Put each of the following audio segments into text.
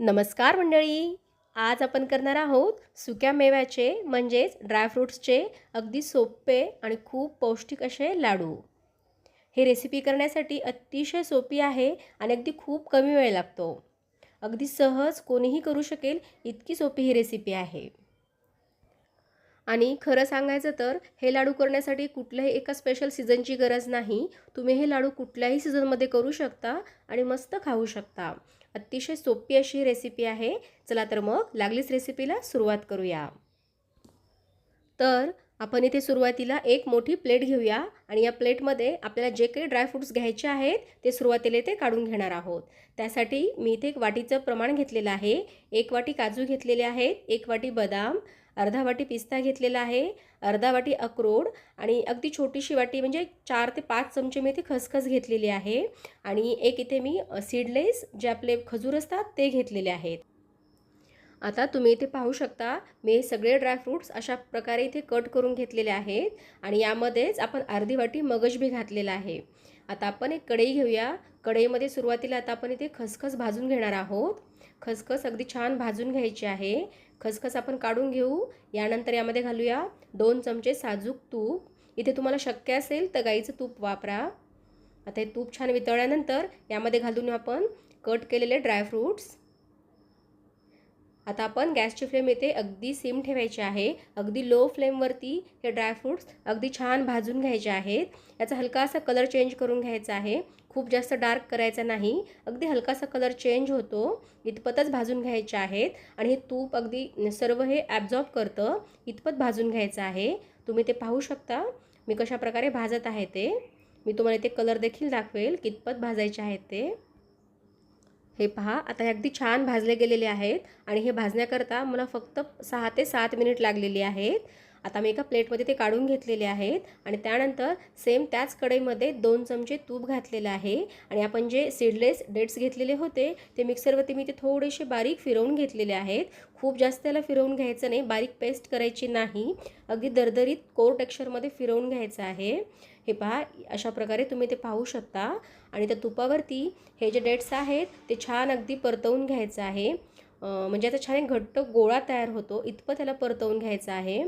नमस्कार मंडळी. आज आपण करणार आहोत सुक्या मेव्याचे म्हणजेच ड्रायफ्रूट्सचे अगदी सोपे आणि खूप पौष्टिक असे लाडू. हे रेसिपी करण्यासाठी अतिशय सोपी आहे आणि अगदी खूप कमी वेळ लागतो. अगदी सहज कोणीही करू शकेल इतकी सोपी ही रेसिपी आहे. आणि खरं सांगायचं तर हे लाडू करण्यासाठी कुठल्याही एका स्पेशल सीझनची गरज नाही. तुम्ही हे लाडू कुठल्याही सीझनमध्ये करू शकता आणि मस्त खाऊ शकता. अतिशय सोपी अशी रेसिपी आहे. चला तर मग लागलीच रेसिपीला सुरुवात करूया. तर आपण इथे सुरुवातीला एक मोठी प्लेट घेऊया आणि या प्लेटमध्ये आपल्याला जे काही ड्रायफ्रूट्स घ्यायचे आहेत ते सुरुवातीला ते काढून घेणार आहोत. त्यासाठी मी इथे एक वाटीचं प्रमाण घेतलेलं आहे. एक वाटी काजू घेतलेले आहेत एक वाटी बदाम अर्धा वाटी पिस्ता घेतलेला आहे अर्धा वाटी अक्रोड आणि अगदी छोटीशी वाटी म्हणजे चार ते पाच चमचे मी इथे खसखस घेतलेली आहे आणि एक इथे मी सीडलेस जे आपले खजूर असतात ते घेतलेले आहेत. आता तुम्ही इथे पाहू शकता मी सगळे ड्रायफ्रूट्स अशा प्रकारे इथे कट करून घेतलेले आहेत आणि यामध्येच आपण अर्धी वाटी मगजबी घातलेला आहे. आता आपण एक कढई घेऊया. कढईमध्ये सुरुवातीला आता आपण इथे खसखस भाजून घेणार आहोत. खसखस अगदी छान भाजून घ्यायची आहे. खसखस आपण काढून घेऊ. यानंतर यामध्ये घालूया दोन चमचे साजूक तूप. इथे तुम्हाला शक्य असेल तर गाईचं तूप वापरा. आता हे तूप छान वितळल्यानंतर यामध्ये घालून आपण कट केलेले ड्रायफ्रूट्स. आता आपण गॅसची फ्लेम येथे अगदी सिम ठेवायची आहे. अगदी लो फ्लेमवरती हे ड्रायफ्रूट्स अगदी छान भाजून घ्यायचे आहेत. याचा हलकासा कलर चेंज करून घ्यायचा आहे. खूप जास्त डार्क करायचा नाही. अगदी हलकासा कलर चेंज होतो. इतपतच भाजून घ्यायचे आहेत. आणि हे तूप अगदी सर्व हे ॲब्झॉर्ब करतं. इतपत भाजून घ्यायचं आहे. तुम्ही ते पाहू शकता. मी कशा प्रकारे भाजत आहे ते. मी तुम्हाला ते कलर देखील दाखवेल कितपत भाजायचे आहेत ते. हे पहा आता हे अगदी छान भाजले गेलेले आहेत आणि हे भाजण्याकरता मला फक्त सहा ते सात मिनिट लागलेली आहेत. आता मी एका प्लेटमध्ये ते काढून घेतलेले आहेत आणि त्यानंतर सेम त्याच कढईमध्ये दोन चमचे तूप घातलेलं आहे आणि आपण जे सीडलेस डेट्स घेतलेले होते ते मिक्सरवरती मी ते थोडेसे बारीक फिरवून घेतलेले आहेत. खूप जास्त त्याला फिरवून घ्यायचं नाही बारीक पेस्ट करायची नाही. अगदी दरदरीत कोर टेक्स्चरमध्ये फिरवून घ्यायचं आहे. हे पहा अशा प्रकारे तुम्ही ते पाहू शकता. आणि त्या तुपावरती हे जे डेट्स आहेत ते छान अगदी परतवून घ्यायचं आहे. म्हणजे आता छान एक घट्ट गोळा तयार होतो. इतपं त्याला परतवून घ्यायचं आहे.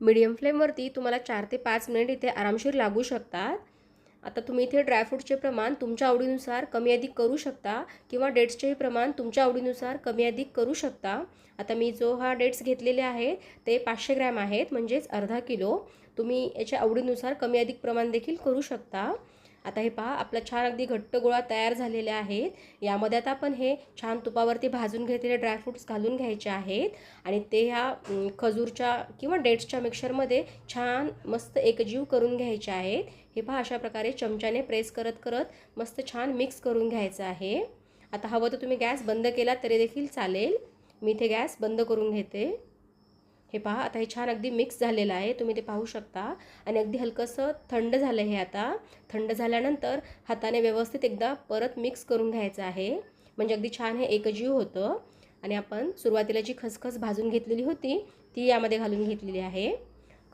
मीडियम फ्लेमवरती तुम्हाला चार ते पाच मिनिट इथे आरामशीर लागू शकतात. आता तुम्ही इथे ड्रायफ्रूटचे प्रमाण तुमच्या आवडीनुसार कमी अधिक करू शकता किंवा डेट्सचेही प्रमाण तुमच्या आवडीनुसार कमी अधिक करू शकता. आता मी जो हा डेट्स घेतलेले आहेत ते पाचशे ग्रॅम आहेत म्हणजेच अर्धा किलो. तुम्ही याच्या आवडीनुसार कमी अधिक प्रमाण देखील करू शकता. आता हे पहा आपला छान अगदी घट्ट गोळा तयार झालेले आहेत. यामध्ये आता आपण हे छान तुपावरती भाजून घेतलेले ड्रायफ्रूट्स घालून घ्यायचे आहेत. आणि ते ह्या खजूरच्या किंवा डेट्सच्या मिक्सरमध्ये छान मस्त एकजीव करून घ्यायचे आहेत. हे पहा अशा प्रकारे चमच्याने प्रेस करत करत मस्त छान मिक्स करून घ्यायचं आहे. आता हवं तर तुम्ही गॅस बंद केला तरी देखील चालेल. मी इथे गॅस बंद करून घेते. हे पहा आता हे छान अगदी मिक्स झालेलं आहे. तुम्ही ते पाहू शकता. आणि अगदी हलकंसं थंड झालं हे आता. थंड झाल्यानंतर हाताने व्यवस्थित एकदा परत मिक्स करून घ्यायचं आहे. म्हणजे अगदी छान हे एकजीव होतं. आणि आपण सुरुवातीला जी खसखस भाजून घेतलेली होती ती यामध्ये घालून घेतलेली आहे.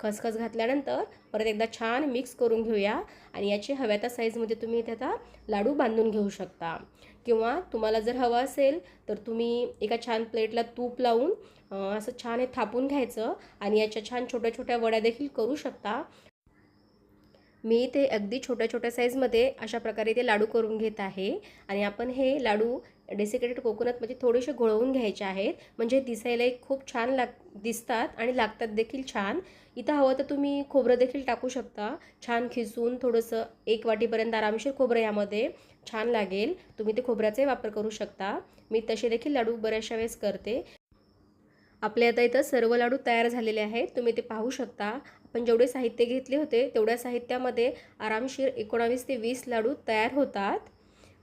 खसखस घातल्यानंतर परत एकदा छान मिक्स करून घेऊया. आणि याची हव्या त्या साईजमध्ये तुम्ही इथे आता लाडू बांधून घेऊ शकता. किंवा तुम्हाला जर हवं असेल तर तुम्ही एका छान प्लेटला तूप लावून असं छान हे थापून घ्यायचं आणि याच्या छान छोट्या छोट्या वड्या देखील करू शकता. मी ते अगदी छोट्या छोट्या साईजमध्ये अशा प्रकारे ते लाडू करून घेत आहे. आणि आपण हे लाडू डेसिकेटेड कोकोनटमध्ये थोडेसे घोळवून घ्यायचे आहेत. म्हणजे दिसायलाही खूप छान लाग दिसतात आणि लागतात देखील छान. इथं हवं तर तुम्ही खोबरं देखील टाकू शकता. छान खिसून थोडंसं एक वाटीपर्यंत आरामशीर खोबरं यामध्ये छान लागेल. तुम्ही ते खोबऱ्याचाही वापर करू शकता. मी तसे देखील लाडू बऱ्याचशा वेळेस करते. आपल्या आता इथं सर्व लाडू तयार झालेले आहेत. तुम्ही ते पाहू शकता. आपण जेवढे साहित्य घेतले होते तेवढ्या साहित्यामध्ये आरामशीर एकोणावीस ते वीस लाडू तयार होतात.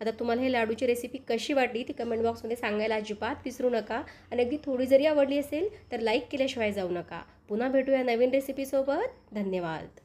आता तुम्हाला हे लाडूची रेसिपी कशी वाटली ती कमेंट बॉक्समध्ये सांगायला अजिबात विसरू नका. आणि अगदी थोडी जरी आवडली असेल तर लाईक केल्याशिवाय जाऊ नका. पुन्हा भेटूया नवीन रेसिपीसोबत धन्यवाद.